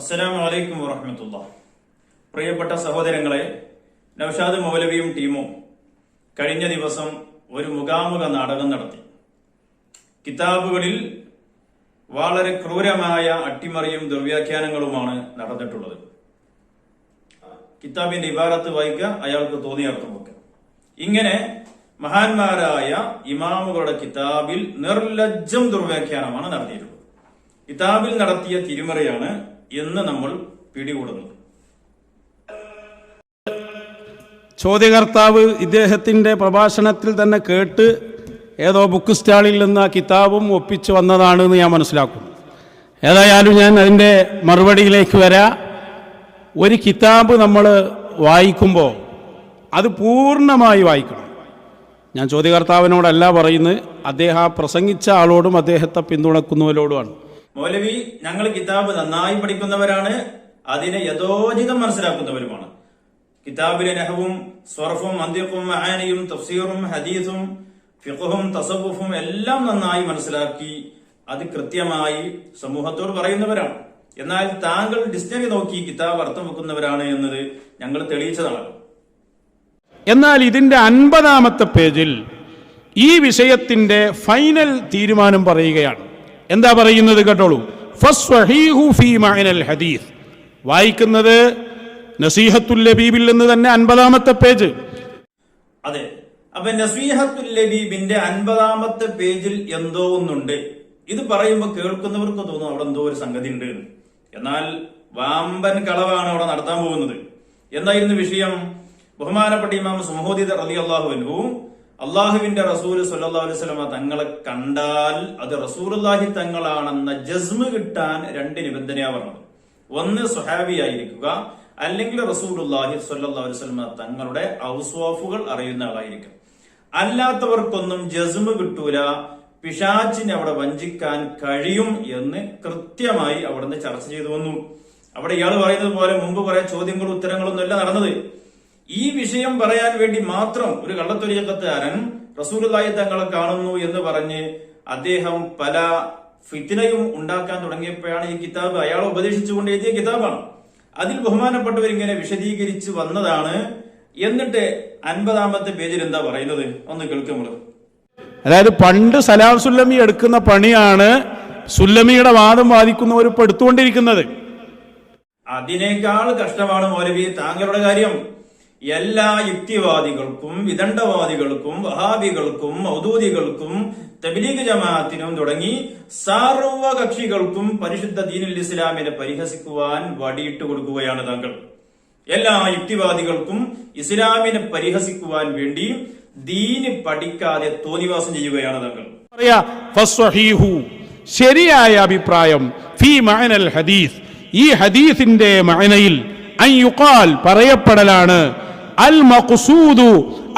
അസ്സലാമു അലൈക്കും വറഹമത്തുള്ള പ്രിയപ്പെട്ട സഹോദരങ്ങളെ നൌഷാദ് മൗലവിയും ടീമും കഴിഞ്ഞ ദിവസം ഒരു മുഖാമുഖ നാടകം നടത്തി. കിതാബുകളിൽ വളരെ ക്രൂരമായ അട്ടിമറിയും ദുർവ്യാഖ്യാനങ്ങളുമാണ് നടന്നിട്ടുള്ളത്. കിതാബിന്റെ ഇബാറത്ത് വായിക്കുക അയാൾക്ക് തോന്നിയ അർത്ഥം വെക്കുക. ഇങ്ങനെ മഹാന്മാരായ ഇമാമുകളുടെ കിതാബിൽ നിർലജ്ജം ദുർവ്യാഖ്യാനമാണ് നടത്തിയിട്ടുള്ളത്. കിതാബിൽ നടത്തിയ തിരിമറിയാണ് എന്ന് നമ്മൾ പിടികൂടുന്നു. ചോദ്യകർത്താവ് ഇദ്ദേഹത്തിന്റെ പ്രഭാഷണത്തിൽ തന്നെ കേട്ട് ഏതോ ബുക്ക് സ്റ്റാളിൽ നിന്ന് ആ കിതാബും ഒപ്പിച്ച് വന്നതാണെന്ന് ഞാൻ മനസ്സിലാക്കും ഏതായാലും ഞാൻ അതിന്റെ മറുപടിയിലേക്ക് വരാം. ഒരു കിതാബ് നമ്മൾ വായിക്കുമ്പോൾ അത് പൂർണമായി വായിക്കണം. ഞാൻ ചോദ്യകർത്താവിനോടല്ല പറയുന്നത് അദ്ദേഹം പ്രസംഗിച്ച ആളോടും അദ്ദേഹത്തെ പിന്തുണക്കുന്നവരോടുമാണ്. മൗലവി ഞങ്ങൾ കിതാബ് നന്നായി പഠിക്കുന്നവരാണ് അതിനെ യഥോചിതം മനസ്സിലാക്കുന്നവരുമാണ്. കിതാബിലെ നഹവും സ്വർഫും അന്ത്യക്കും മഹാനിയും തഫ്സീറും ഹദീസും ഫിഖും തസവുഫും എല്ലാം നന്നായി മനസ്സിലാക്കി അത് കൃത്യമായി സമൂഹത്തോട് പറയുന്നവരാണ്. എന്നാൽ താങ്കൾ ഡിക്ഷണറി നോക്കി കിതാബ് അർത്ഥം വെക്കുന്നവരാണ് എന്നത് ഞങ്ങൾ തെളിയിച്ചതാണല്ലോ എന്നാൽ ഇതിന്റെ അൻപതാമത്തെ പേജിൽ ഈ വിഷയത്തിന്റെ ഫൈനൽ തീരുമാനം പറയുകയാണ്. എന്താ പറയുന്നത് കേട്ടോളൂ? ഹദീസ്. വായിക്കുന്നത് നസീഹത്തുൽ ലബീബിൽ നിന്ന് തന്നെ അൻപതാമത്തെ പേജ്. അതെ. അപ്പൊ നസീഹത്തുൽ ലബീബിന്റെ അൻപതാമത്തെ പേജിൽ എന്തോ ഒന്നുണ്ട്. ഇത് പറയുമ്പോൾ കേൾക്കുന്നവർക്ക് തോന്നും അവിടെ എന്തോ ഒരു സംഗതി ഉണ്ട് എന്നാൽ വാമ്പൻ കളവാണ് അവിടെ നടത്താൻ പോകുന്നത്. എന്തായിരുന്നു വിഷയം? ബഹുമാനപ്പെട്ട ഇമാം സുഹോദിത റലി അള്ളാഹുവിനു അള്ളാഹുവിന്റെ റസൂൽ സല്ലാ അലൈഹി സ്വലമ തങ്ങളെ കണ്ടാൽ അത് റസൂലുല്ലാഹി തങ്ങളാണെന്ന ജസ്മ് കിട്ടാൻ രണ്ട് നിബന്ധനയാ പറഞ്ഞത്. ഒന്ന് സുഹാബിയായിരിക്കുക അല്ലെങ്കിൽ റസൂലുല്ലാഹി സ്വല്ലല്ലാഹു അലൈഹി വസല്ലം തങ്ങളുടെ ഔസ്വാഫുകൾ അറിയുന്ന ആളായിരിക്കും. അല്ലാത്തവർക്കൊന്നും ജസ്മ് കിട്ടൂല പിശാച്ചിനെ അവിടെ വഞ്ചിക്കാൻ കഴിയും എന്ന് കൃത്യമായി അവിടുന്ന് ചർച്ച ചെയ്തു വന്നു. അവിടെ ഇയാൾ പറയുന്നത് പോലെ മുമ്പ് കുറെ ചോദ്യങ്ങളും ഉത്തരങ്ങളൊന്നും അല്ല നടന്നത്. ഈ വിഷയം പറയാൻ വേണ്ടി മാത്രം ഒരു കള്ളത്തൊലിയക്കത്തുകാരൻ റസൂലുള്ളാഹി തങ്ങളെ കാണുന്നു എന്ന് പറഞ്ഞ് അദ്ദേഹം പല ഫിത്തിനയും ഉണ്ടാക്കാൻ തുടങ്ങിയപ്പോഴാണ് ഈ കിതാബ് അയാൾ ഉപദേശിച്ചുകൊണ്ട് എഴുതിയ കിതാബാണ്. അതിൽ ബഹുമാനപ്പെട്ടവർ ഇങ്ങനെ വിശദീകരിച്ച് വന്നതാണ്. എന്നിട്ട് അൻപതാമത്തെ പേജിൽ എന്താ പറയുന്നത്? ഒന്ന് കേൾക്കുമ്പോൾ അതായത് പണ്ട് സലാം സുല്ലമി എടുക്കുന്ന പണിയാണ് സുല്ലമിയുടെ വാദം വാദിക്കുന്നവർ ഇപ്പൊ എടുത്തുകൊണ്ടിരിക്കുന്നത്. അതിനേക്കാൾ കഷ്ടമാണ് മൗലവി താങ്കളുടെ കാര്യം. എല്ലാ യുക്തിവാദികൾക്കും വിദണ്ഡവാദികൾക്കും വഹാബികൾക്കും ഔദൂദികൾക്കും തബ്ലീഗ് ജമാഅത്തിനും തുടങ്ങി സർവ കക്ഷികൾക്കും പരിശുദ്ധ ദീനുൽ ഇസ്ലാമിനെ പരിഹസിക്കുവാൻ വടിയിട്ട് കൊടുക്കുകയാണ് താങ്കൾ. എല്ലാ യുക്തിവാദികൾക്കും ഇസ്ലാമിനെ പരിഹസിക്കുവാൻ വേണ്ടി ദീന് പഠിക്കാതെ തോന്നിവാസം ചെയ്യുകയാണ് താങ്കൾ. ശരിയായ അഭിപ്രായം ഫീ ഹദീസ്. ഈ ഹദീസിന്റെ മഅനയിൽ അൻ യുഖാൽ പറയപ്പെടലാണ്. അൽ മഖ്സൂദു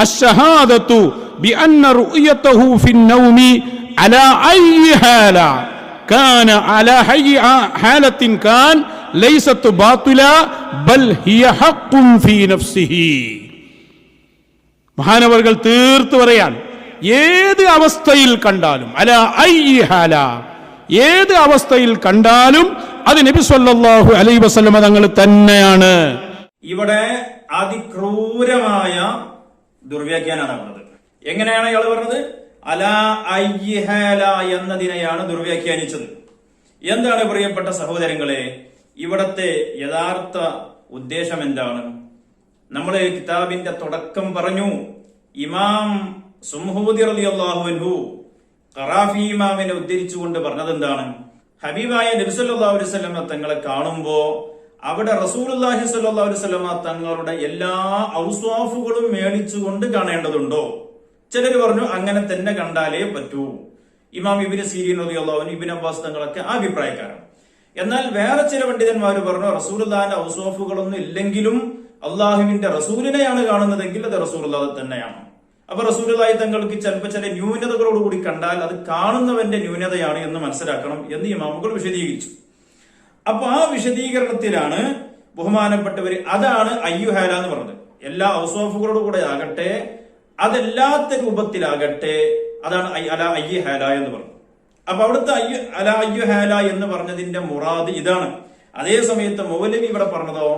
അശ്ശഹാദത്തു ബിഅന്ന റുഅയതഹു ഫിൻ നൗമി അലാ അയ്യി ഹാല كان على أي حالة كان ليست باطلا بل هي حق في نفسه മഹാനവർകൾ തീർത്ത് പറയാൻ ഏത് അവസ്ഥയിൽ കണ്ടാലും അല ഐ ഹാല ഏത് അവസ്ഥയിൽ കണ്ടാലും അത് നബി സല്ലല്ലാഹു അലൈഹി വസല്ലമ തങ്ങൾ തന്നെയാണ് ഇവിടെ അതിക്രൂരമായ ദുർവ്യാഖ്യാനാണ് പറഞ്ഞത്. എങ്ങനെയാണ് ഇയാൾ പറഞ്ഞത്? അല അയ്യഹല എന്നതിനെയാണ് ദുർവ്യാഖ്യാനിച്ചത്. എന്താണ് പ്രിയപ്പെട്ട സഹോദരങ്ങളെ ഇവിടത്തെ യഥാർത്ഥ ഉദ്ദേശം എന്താണ്? നമ്മൾ കിതാബിന്റെ തുടക്കം പറഞ്ഞു. ഇമാം സുംഹൂദി അൻഹു ഖറാഫി ഇമാമിനെ ഉദ്ധരിച്ചുകൊണ്ട് പറഞ്ഞത് എന്താണ് ഹബീബായ നബിസല്ലാ തങ്ങളെ കാണുമ്പോ അവിടെ റസൂലുള്ളാഹി സ്വല്ലല്ലാഹു അലൈഹി വസല്ലമ തങ്ങളുടെ എല്ലാ ഔസ്വാഫുകളും മേളിച്ചുകൊണ്ട് കാണേണ്ടതുണ്ടോ? ചിലർ പറഞ്ഞു അങ്ങനെ തന്നെ കണ്ടാലേ പറ്റൂ. ഇമാം ഇബിന് സീരിയൻ റളിയല്ലാഹു ഇബിൻ അബ്ബാസ് തങ്ങളൊക്കെ ആ അഭിപ്രായക്കാരാണ്. എന്നാൽ വേറെ ചില പണ്ഡിതന്മാർ പറഞ്ഞു റസൂലുല്ലാന്റെ ഔസ്വാഫുകളൊന്നും ഇല്ലെങ്കിലും അള്ളാഹുവിന്റെ റസൂലിനെയാണ് കാണുന്നതെങ്കിൽ അത് റസൂലുള്ളാഹി തന്നെയാണ്. അപ്പൊ റസൂലുള്ളാഹി തങ്ങൾക്ക് ചിലപ്പോൾ ചില ന്യൂനതകളോടുകൂടി കണ്ടാൽ അത് കാണുന്നവന്റെ ന്യൂനതയാണ് എന്ന് മനസ്സിലാക്കണം എന്ന് ഇമാമുകൾ വിശദീകരിച്ചു. അപ്പൊ ആ വിശദീകരണത്തിലാണ് ബഹുമാനപ്പെട്ടവര് അതാണ് അയ്യുഹാല എന്ന് പറഞ്ഞത്. എല്ലാ ഔസോഫുകളോട് കൂടെ ആകട്ടെ അതല്ലാത്ത രൂപത്തിലാകട്ടെ അതാണ് അല അയ്യുഹാല എന്ന് പറഞ്ഞു അപ്പൊ അവിടുത്തെ അയ്യു അല അയ്യുഹാല എന്ന് പറഞ്ഞതിന്റെ മുറാദ് ഇതാണ്. അതേ സമയത്ത് മൗലവി ഇവിടെ പറഞ്ഞതോ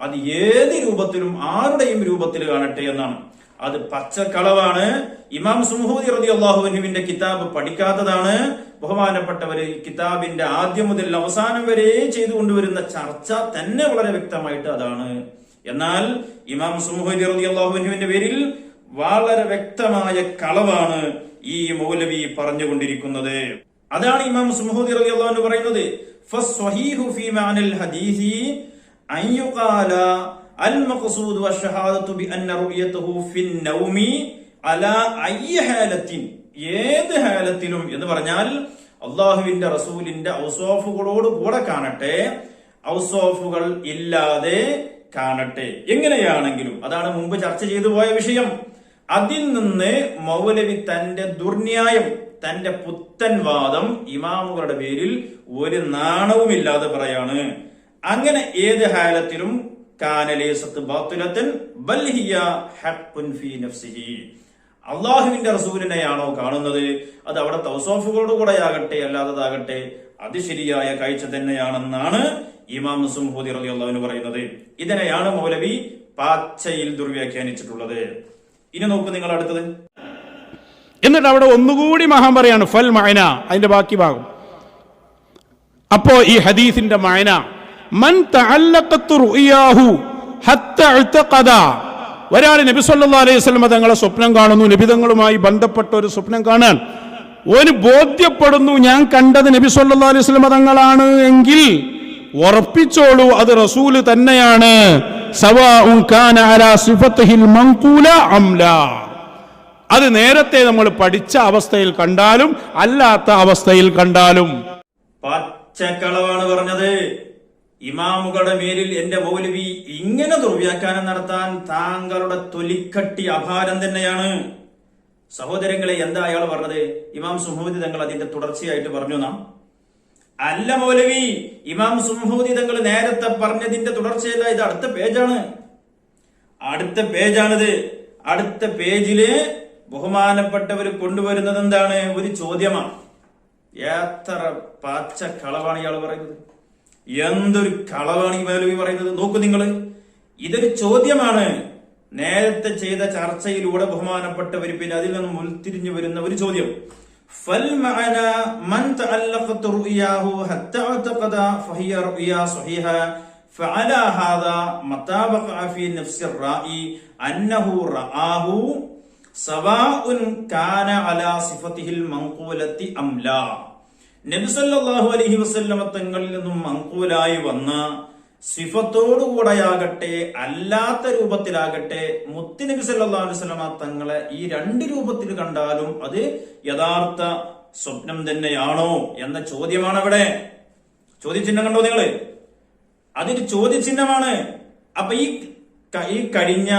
അത് ഏത് രൂപത്തിലും ആരുടെയും രൂപത്തിൽ കാണട്ടെ എന്നാണ്. അത് പച്ചക്കളവാണ് ഇമാം സുഹൂദി റതി അള്ളാഹുവിന്റെ കിതാബ് പഠിക്കാത്തതാണ്. ബഹുമാനപ്പെട്ടവര് കിതാബിന്റെ ആദ്യം മുതൽ അവസാനം വരെ ചെയ്തു കൊണ്ടുവരുന്ന ചർച്ച തന്നെ വളരെ വ്യക്തമായിട്ട് അതാണ്. എന്നാൽ ഇമാം സുഹൂദി റതി അള്ളാഹുവിന്റെ പേരിൽ വളരെ വ്യക്തമായ കളവാണ് ഈ മൗലവി പറഞ്ഞുകൊണ്ടിരിക്കുന്നത്. അതാണ് ഇമാം സുഹൂദി റതി അള്ളാഹു പറയുന്നത്. അൽ മഖ്സൂദ് വശഹാദത്തു ബിഅന്ന റുയതഹു ഫിൻ നൗമി അലാ അയ്യ ഹാലത്തിൻ. ഏത് ഹാലത്തിലും എന്ന് പറഞ്ഞാൽ അള്ളാഹുവിന്റെ റസൂലിന്റെ ഔസോഫുകളോട് കൂടെ കാണട്ടെ. ഔസോഫുകൾ ഇല്ലാതെ കാണട്ടെ. എങ്ങനെയാണെങ്കിലും അതാണ് മുമ്പ് ചർച്ച ചെയ്തു പോയ വിഷയം. അതിൽ നിന്ന് മൗലവി തന്റെ ദുർന്യായം തന്റെ പുത്തൻ വാദം ഇമാമുകളുടെ പേരിൽ ഒരു നാണവുമില്ലാതെ പറയാണ്. അങ്ങനെ ഏത് ഹാലത്തിലും അള്ളാഹുവിന്റെ റസൂലിനെയാണോ കാണുന്നത്? അത് അവിടെ തൗസോഫുകളോടുകൂടെ ആകട്ടെ അല്ലാത്തതാകട്ടെ അത് ശരിയായ കാഴ്ച തന്നെയാണെന്നാണ് ഇമാം സുംഹൂദി റലി അള്ളാഹുവിന് പറയുന്നത്. ഇതിനെയാണ് മൗലവി പാച്ചയിൽ ദുർവ്യാഖ്യാനിച്ചിട്ടുള്ളത്. ഇനി നോക്കൂ നിങ്ങൾ അടുത്തത്. എന്നിട്ട് അവിടെ ഒന്നുകൂടി മഹാൻ പറയാണ് ഫൽ മഅന അതിന്റെ ബാക്കി ഭാഗം. അപ്പോ ഈ ഹദീസിന്റെ മഅന ഒരാൾ നബി സല്ലാ അലൈഹി വസല്ലം തങ്ങളെ സ്വപ്നം കാണുന്നു നബിതങ്ങളുമായി ബന്ധപ്പെട്ട ഒരു സ്വപ്നം കാണാൻ. ഒരു ബോധ്യപ്പെടുന്നു ഞാൻ കണ്ടത് നബി സല്ലാ അലൈഹി വസല്ലം തങ്ങളാണ് എങ്കിൽ ഉറപ്പിച്ചോളൂ അത് റസൂൽ തന്നെയാണ്. അത് നേരത്തെ നമ്മൾ പഠിച്ച അവസ്ഥയിൽ കണ്ടാലും അല്ലാത്ത അവസ്ഥയിൽ കണ്ടാലും. പച്ചക്കളവാണ് പറഞ്ഞത്. ഇമാമുകളുടെ മേലിൽ എന്റെ മൗലവി ഇങ്ങനെ ദുർവ്യാഖ്യാനം നടത്താൻ താങ്കളുടെ തൊലിക്കട്ടി അപാരം തന്നെയാണ്. സഹോദരങ്ങളെ എന്താ അയാൾ പറഞ്ഞത്? ഇമാം സുഹൂദി തങ്ങൾ അതിന്റെ തുടർച്ചയായിട്ട് പറഞ്ഞു നാം. അല്ല മൗലവി ഇമാം സുഹൂദി തങ്ങൾ നേരത്തെ പറഞ്ഞതിന്റെ തുടർച്ചയല്ല ഇത് അടുത്ത പേജാണ്. അടുത്ത പേജാണിത്. അടുത്ത പേജിൽ ബഹുമാനപ്പെട്ടവർ കൊണ്ടുവരുന്നത് എന്താണ്? ഒരു ചോദ്യമാണ്. എത്ര പച്ച കളവാണ് ഇയാൾ പറയുന്നത്? എന്തൊരു കളവാണ് ഈ മൗലവി പറയുന്നത് നോക്കൂ നിങ്ങൾ ഇതൊരു ചോദ്യമാണ് നേരത്തെ ചെയ്ത ചർച്ചയിലൂടെ ബഹുമാനപ്പെട്ടവർ പിന്നെ അതിൽ നിന്നും ഉൾത്തിരിഞ്ഞു വരുന്ന ഒരു ചോദ്യം ഫൽ മഅന മൻ തഅല്ലഖത് റുയാഹു ഹത്ത അഅതഖദ ഫഹിയ റുയ സ്വഹീഹ فعلى هذا متى وقع في نفس الرائي أنه رآه سواء كان على صفته المنقولة أم لا നബിസല്ലാഹു അലഹി വസ്ല്ലമ തങ്ങളിൽ നിന്നും മങ്കൂലായി വന്ന സിഫത്തോടുകൂടെയാകട്ടെ അല്ലാത്ത രൂപത്തിലാകട്ടെ മുത്തി നബി സല്ലാ അലൈഹി വസല്ലമ തങ്ങളെ ഈ രണ്ട് രൂപത്തിൽ കണ്ടാലും അത് യഥാർത്ഥ സ്വപ്നം തന്നെയാണോ എന്ന ചോദ്യമാണ് അവിടെ ചോദ്യചിഹ്നം കണ്ടോ നിങ്ങൾ അതൊരു ചോദ്യചിഹ്നമാണ്. അപ്പൊ ഈ ഈ കഴിഞ്ഞ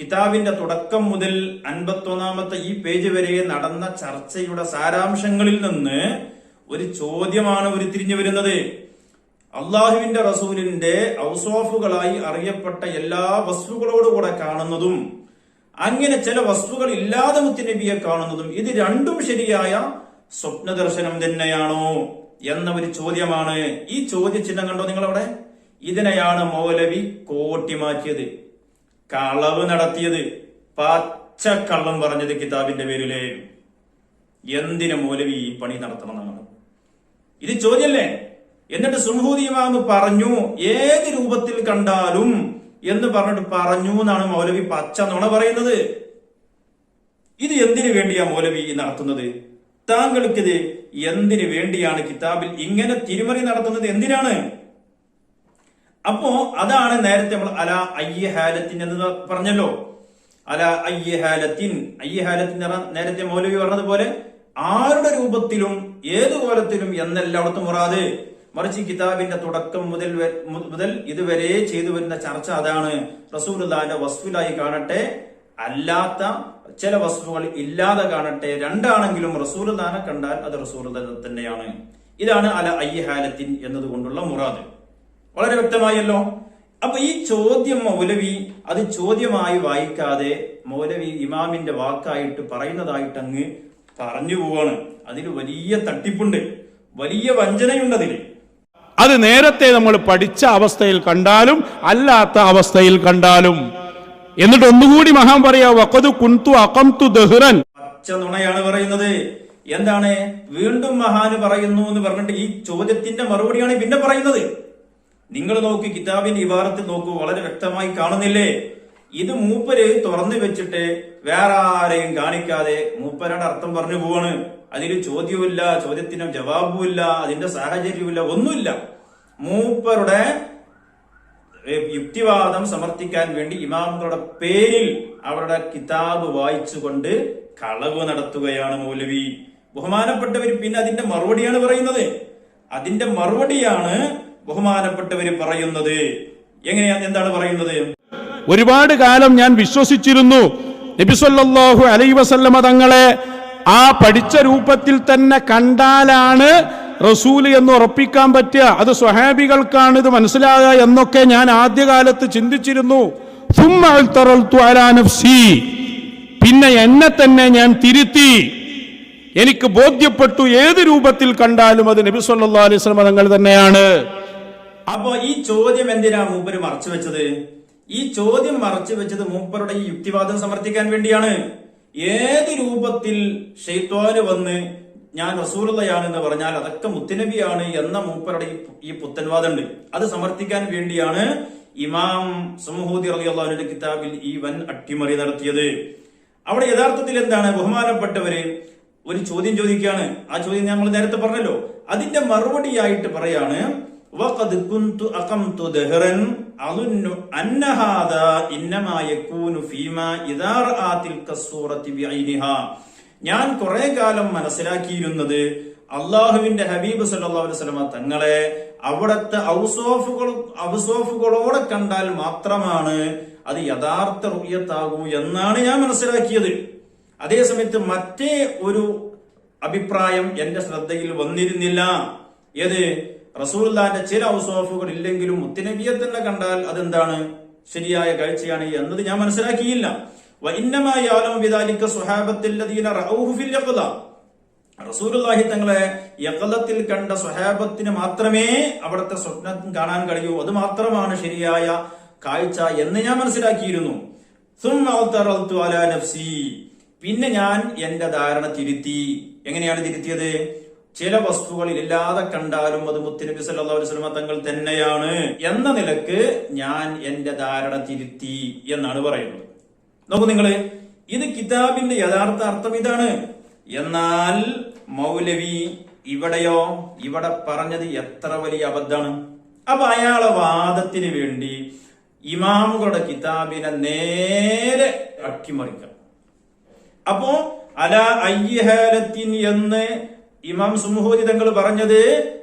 കിതാബിന്റെ തുടക്കം മുതൽ അൻപത്തൊന്നാമത്തെ ഈ പേജ് വരെ നടന്ന ചർച്ചയുടെ സാരാംശങ്ങളിൽ നിന്ന് ഒരു ചോദ്യമാണ് ഉരുത്തിരിഞ്ഞു വരുന്നത്. അള്ളാഹുവിന്റെ റസൂലിന്റെ ഔസോഫുകളായി അറിയപ്പെട്ട എല്ലാ വസ്തുക്കളോടുകൂടെ കാണുന്നതും അങ്ങനെ ചില വസ്തുക്കൾ ഇല്ലാതെ മുത്തുനബിയെ കാണുന്നതും ഇത് രണ്ടും ശരിയായ സ്വപ്ന ദർശനം തന്നെയാണോ എന്ന ഒരു ചോദ്യമാണ്. ഈ ചോദ്യചിഹ്നം കണ്ടോ നിങ്ങളവിടെ? ഇതിനെയാണ് മൗലവി കോട്ടിമാറ്റിയത് കളവ് നടത്തിയത് പച്ചക്കള്ളം പറഞ്ഞത് കിതാബിന്റെ പേരിൽ. എന്തിനു മൗലവി ഈ പണി നടത്തണം ഇത് ചോദ്യല്ലേ? എന്നിട്ട് സുംഹൂദി ഇമാമ് പറഞ്ഞു ഏത് രൂപത്തിൽ കണ്ടാലും എന്ന് പറഞ്ഞിട്ട് പറഞ്ഞു എന്നാണ് മൗലവി പച്ച നുണ പറയുന്നത്. ഇത് എന്തിനു വേണ്ടിയാ മൗലവി നടത്തുന്നത്? താങ്കൾക്കിത് എന്തിനു വേണ്ടിയാണ് കിതാബിൽ ഇങ്ങനെ തിരിമറി നടത്തുന്നത്? എന്തിനാണ്? അപ്പോ അതാണ് നേരത്തെ നമ്മൾ അല അയ്യ ഹാലത്തിൻ എന്ന് പറഞ്ഞല്ലോ. അല അയ്യ ഹാലത്തിൻ. അയ്യ ഹാലത്തിൻ നേരത്തെ മൗലവി പറഞ്ഞതുപോലെ ആരുടെ രൂപത്തിലും ഏതു കോലത്തിലും എന്നെല്ലാവർക്കും അവിടുത്തെ മുറാദ്. മറിച്ച് കിതാബിന്റെ തുടക്കം മുതൽ മുതൽ ഇതുവരെ ചെയ്തു വരുന്ന ചർച്ച അതാണ്. റസൂലുള്ളാന്റെ വസ്തുലായി കാണട്ടെ അല്ലാത്ത ചില വസ്തുക്കൾ ഇല്ലാതെ കാണട്ടെ. രണ്ടാണെങ്കിലും റസൂലുള്ളാനെ കണ്ടാൽ അത് റസൂലുള്ള തന്നെയാണ്. ഇതാണ് അല അയ്യഹാലത്തിൻ എന്നതുകൊണ്ടുള്ള മുറാദ്. വളരെ വ്യക്തമായല്ലോ? അപ്പൊ ഈ ചോദ്യം മൗലവി അത് ചോദ്യമായി വായിക്കാതെ മൗലവി ഇമാമിന്റെ വാക്കായിട്ട് പറയുന്നതായിട്ട് അങ്ങ് പറഞ്ഞു പോവാണ്. അതിൽ വലിയ തട്ടിപ്പുണ്ട്. വലിയ വഞ്ചനയുണ്ട് അതിൽ അത് നേരത്തെ നമ്മൾ പഠിച്ച അവസ്ഥയിൽ കണ്ടാലും അല്ലാത്ത അവസ്ഥയിൽ കണ്ടാലും. എന്നിട്ട് ഒന്നുകൂടി മഹാൻ പറയാ വക്കത് കുന്തു അകംതു ദഹ്റൻ. പച്ച നുണയാണ് പറയുന്നത്. എന്താണ്? വീണ്ടും മഹാന് പറയുന്നു എന്ന് പറഞ്ഞിട്ട് ഈ ചോദ്യത്തിന്റെ മറുപടിയാണ് പിന്നെ പറയുന്നത്. നിങ്ങൾ നോക്കി കിതാബിന്റെ ഇവാറത്തിൽ നോക്കൂ വളരെ വ്യക്തമായി കാണുന്നില്ലേ? ഇത് മൂപ്പര് തുറന്നു വെച്ചിട്ട് വേറെ ആരെയും കാണിക്കാതെ മൂപ്പരുടെ അർത്ഥം പറഞ്ഞു പോവാണ്. അതിൽ ചോദ്യവുമില്ല ചോദ്യത്തിന് ജവാബുമില്ല അതിന്റെ സാഹചര്യവുമില്ല ഒന്നുമില്ല. മൂപ്പരുടെ യുക്തിവാദം സമർത്ഥിക്കാൻ വേണ്ടി ഇമാമുകളുടെ പേരിൽ അവരുടെ കിതാബ് വായിച്ചുകൊണ്ട് കളവ് നടത്തുകയാണ് മൗലവി. ബഹുമാനപ്പെട്ടവർ പിന്നെ അതിന്റെ മറുപടിയാണ് പറയുന്നത്. അതിന്റെ മറുപടിയാണ് ബഹുമാനപ്പെട്ടവർ പറയുന്നത്. എങ്ങനെയാണ് എന്താണ് പറയുന്നത്? ഒരുപാട് കാലം ഞാൻ വിശ്വസിച്ചിരുന്നു. നബിസ്വല്ലാഹു അലൈ വസല്ലമ തങ്ങളെ ആ പഠിച്ച രൂപത്തിൽ തന്നെ കണ്ടാലാണ് റസൂൽ എന്ന് ഉറപ്പിക്കാൻ പറ്റുക. അത് സ്വഹാബികൾക്കാണ് ഇത് മനസ്സിലാകുക എന്നൊക്കെ ഞാൻ ആദ്യകാലത്ത് ചിന്തിച്ചിരുന്നു. പിന്നെ എന്നെ തന്നെ ഞാൻ തിരുത്തി. എനിക്ക് ബോധ്യപ്പെട്ടു ഏത് രൂപത്തിൽ കണ്ടാലും അത് നബി അലൈഹി സ്വലം തങ്ങൾ തന്നെയാണ്. അപ്പോ ഈ ചോദ്യം എന്തിനാ മൂപ്പര് മറച്ചു വെച്ചത്? ഈ ചോദ്യം മറച്ചു വെച്ചത് മൂപ്പറുടെ ഈ യുക്തിവാദം സമർത്ഥിക്കാൻ വേണ്ടിയാണ്. ഏത് രൂപത്തിൽ ഷെയ്ത്വാന് വന്ന് ഞാൻ റസൂറുള്ളയാണെന്ന് പറഞ്ഞാൽ അതൊക്കെ മുത്തനബിയാണ് എന്ന മൂപ്പരുടെ ഈ- പുത്തൻവാദമുണ്ട്. അത് സമർത്ഥിക്കാൻ വേണ്ടിയാണ് ഇമാം സമൂഹൂതി റളിയല്ലാഹുവിന്റെ കിതാബിൽ ഈ വൻ അട്ടിമറി നടത്തിയത്. അവിടെ യഥാർത്ഥത്തിൽ എന്താണ് ബഹുമാനപ്പെട്ടവര് ഒരു ചോദ്യം ചോദിക്കുകയാണ്. ആ ചോദ്യം നമ്മൾ നേരത്തെ പറഞ്ഞല്ലോ. അതിന്റെ മറുപടിയായിട്ട് പറയാണ് وقد كنت أقمت دهرا أظن أن هذا إنما يكون فيما إذا رأى تلك الصورة بعينها ഞാൻ കുറെ കാലം മനസ്സിലാക്കിയിരുന്നത് അള്ളാഹുവിന്റെ ഹബീബ് സല്ലല്ലാഹു അലൈഹി വസല്ലമ തങ്ങളെ അവിടുത്തെ ഔസോഫുകൾ ഔസോഫുകളോടെ കണ്ടാൽ മാത്രമാണ് അത് യഥാർത്ഥ റുയത്താകൂ എന്നാണ് ഞാൻ മനസ്സിലാക്കിയത് അതേസമയത്ത് മറ്റേ ഒരു അഭിപ്രായം എന്റെ ശ്രദ്ധയിൽ വന്നിരുന്നില്ല ഏത് റസൂലുള്ളാന്റെ ചില ഔസോഫുകൾ ഇല്ലെങ്കിലും മുത്തുനബിയെ തന്നെ കണ്ടാൽ അതെന്താണ്? ശരിയായ കാഴ്ചയാണ് എന്നത് ഞാൻ മനസ്സിലാക്കിയില്ല. റസൂലുള്ളാഹി തങ്ങളെ യക്കലത്തിൽ കണ്ട സ്വഹാബത്തിന് മാത്രമേ അവിടുത്തെ സ്വപ്നം കാണാൻ കഴിയൂ. അത് മാത്രമാണ് ശരിയായ കാഴ്ച എന്ന് ഞാൻ മനസ്സിലാക്കിയിരുന്നു. പിന്നെ ഞാൻ എന്റെ ധാരണ തിരുത്തി. എങ്ങനെയാണ് തിരുത്തിയത്? ചില വസ്തുക്കളിൽ ഇല്ലാതെ കണ്ടാലും അത് മുത്തുനബി അലൈഹി വസല്ലം തങ്ങൾ തന്നെയാണ് എന്ന നിലയ്ക്ക് ഞാൻ എന്റെ ധാരണ തിരുത്തി എന്നാണ് പറയുന്നത്. നോക്കൂ നിങ്ങൾ ഇത് കിതാബിന്റെ യഥാർത്ഥ അർത്ഥം ഇതാണ്. എന്നാൽ മൗലവി ഇവിടെയോ ഇവിടെ പറഞ്ഞത് എത്ര വലിയ അബദ്ധാണ് അപ്പൊ അയാളെ വാദത്തിന് വേണ്ടി ഇമാമുകളുടെ കിതാബിനെ നേരെ അട്ടിമറിക്കാം അപ്പോ അല അയ്യഹാലത്തിൻ എന്ന് ഇമാം സുമുഹൂരി തങ്ങൾ പറഞ്ഞത്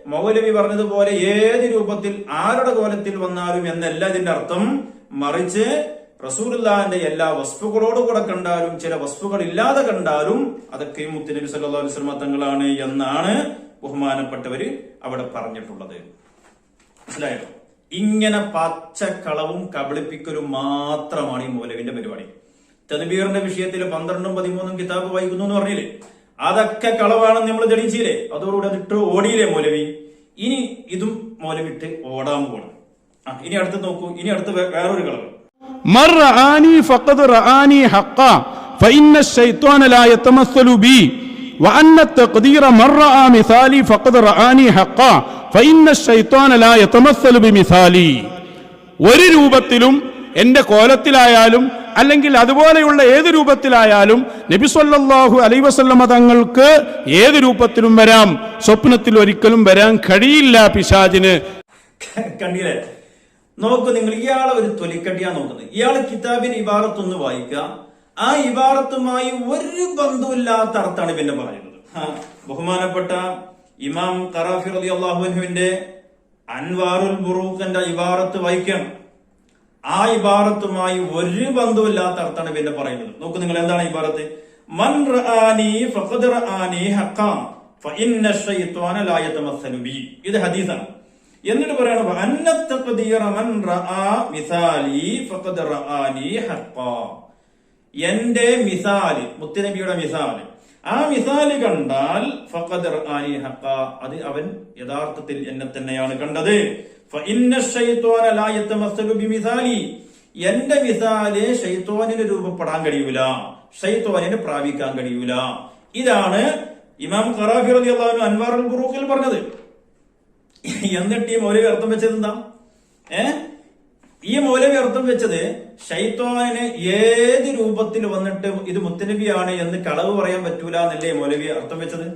മൗലവി പറഞ്ഞതുപോലെ ഏത് രൂപത്തിൽ ആരുടെ കോലത്തിൽ വന്നാലും എന്നല്ല ഇതിന്റെ അർത്ഥം. മറിച്ച് റസൂലുള്ളാന്റെ എല്ലാ വസ്തുക്കളോടുകൂടെ കണ്ടാലും ചില വസ്തുക്കൾ ഇല്ലാതെ കണ്ടാലും അതൊക്കെ മുത്തുനബി അലൈഹി വസല്ലം തങ്ങളാണ് എന്നാണ് ബഹുമാനപ്പെട്ടവര് അവിടെ പറഞ്ഞിട്ടുള്ളത്. മനസ്സിലായോ? ഇങ്ങനെ പച്ചക്കളവും കബളിപ്പിക്കലും മാത്രമാണ് ഈ മൗലവിന്റെ പരിപാടി. തെനബീറിന്റെ വിഷയത്തിൽ പന്ത്രണ്ടും പതിമൂന്നും കിതാബ് വായിക്കുന്നു എന്ന് പറഞ്ഞില്ലേ? അതൊക്കെ കളവാണെന്ന് നമ്മൾ തെളിയിച്ചില്ലേ അതോടുകൂടി അതിട്ട് ഓടിയില്ലേ മൗലവി ഇനി ഇതും മൗലവിട്ട് ഓടാൻ പോകണം ആ ഇനി അടുത്ത് നോക്കൂ ഇനി അടുത്ത് വേ- വേറൊരു കളവ് من رآني فقد رآني حقا فإن الشيطان لا يتمثل بي وأن التقدير من رأى مثالي فقد رآني حقا فإن الشيطان لا يتمثل بمثالي ഒരു രൂപത്തിലും എന്റെ കോലത്തിലായാലും അല്ലെങ്കിൽ അതുപോലെയുള്ള ഏത് രൂപത്തിലായാലും നബി സല്ലല്ലാഹു അലൈഹി വസല്ലമ തങ്ങൾക്ക് ഏത് രൂപത്തിലും വരാം. സ്വപ്നത്തിൽ ഒരിക്കലും വരാൻ കഴിയില്ല പിശാജിന് കണ്ടില്ലേ? നോക്ക് നിങ്ങൾ ഇയാളെ ഒരു തൊലിക്കട്ടിയാ നോക്കുന്നത്. ഇയാൾ കിതാബിന് ഇബാറത്തൊന്ന് വായിക്കുക. ആ ഇബാറത്തുമായി ഒരു ബന്ധമില്ലാത്ത അർത്ഥമാണ് പിന്നെ പറയുന്നത്. ബഹുമാനപ്പെട്ട ഇമാം അള്ളാഹുവിന്റെ അൻവാറുൽ ബുറൂഖന്റെ ഇബാറത്ത് വായിക്കണം ആ ഇബാറത്തുമായി ഒരു ബന്ധമില്ലാത്ത അർത്ഥമാണ് പിന്നെ പറയുന്നത്. നോക്കൂ നിങ്ങൾ എന്താണ് ഇബാറത്ത്? മൻ ഫഇന്ന ഇത് ഹദീസാണ്. എന്നിട്ട് പറയണം അന്ന മൻ മിസാലി എന്റെ മിസാൽ മുത്തുനബിയുടെ മിസാൽ. ആ മിസാൽ കണ്ടാൽ അത് അവൻ യഥാർത്ഥത്തിൽ എന്നെ തന്നെയാണ് കണ്ടത്. എന്റെ മിസാൽ ഷൈത്തോനിന് രൂപപ്പെടാൻ കഴിയൂല. ഷൈത്തോനിന് പ്രാപിക്കാൻ കഴിയൂല. ഇതാണ് ഇമാം ഖറാഫി റളിയല്ലാഹു അള്ളാഹു അൻവാറുൽ ഖുറൂഖിൽ പറഞ്ഞത്. എന്നിട്ട് ഈ മൗലവി അർത്ഥം വെച്ചത് എന്താ? ഏ? ഈ മൗലവി അർത്ഥം വെച്ചത് ഷൈത്തോനിന് ഏത് രൂപത്തിൽ വന്നിട്ട് ഇത് മുത്തനബിയാണ് എന്ന് കളവ് പറയാൻ പറ്റൂല എന്നല്ലേ മൗലവി അർത്ഥം വെച്ചത്?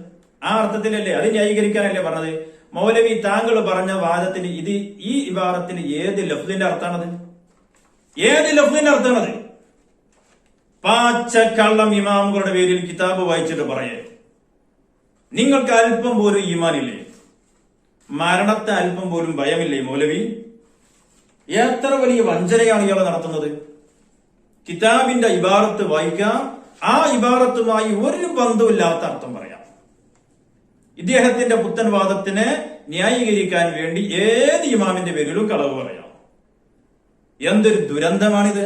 ആ അർത്ഥത്തിലല്ലേ? അത് ന്യായീകരിക്കാനല്ലേ പറഞ്ഞത്? മൗലവി താങ്കൾ പറഞ്ഞ വാദത്തിൽ ഇത് ഈ വിവാഹത്തിന് ഏത് ലഫ്ലിന്റെ അർത്ഥമാണത് ഏത് അർത്ഥമാണത് പാച്ച പാച്ചക്കള്ളം ഇമാമുകളുടെ പേരിൽ കിതാബ് വായിച്ചിട്ട് പറയേ. നിങ്ങൾക്ക് അല്പം പോലും ഈമാനില്ലേ? മരണത്തെ അല്പം പോലും ഭയമില്ലേ മൗലവി? എത്ര വലിയ വഞ്ചനയാണ് ഇയാൾ നടത്തുന്നത്? കിതാബിന്റെ ഇബാറത്ത് വായിക്കാം ആ ഇബാറത്തുമായി ഒരു ബന്ധമില്ലാത്ത അർത്ഥം പറയാം. ഇദ്ദേഹത്തിന്റെ പുത്തൻ വാദത്തിനെ ന്യായീകരിക്കാൻ വേണ്ടി ഏത് ഇമാമിന്റെ പേരിലും കളവ് പറയാം. എന്തൊരു ദുരന്തമാണിത്.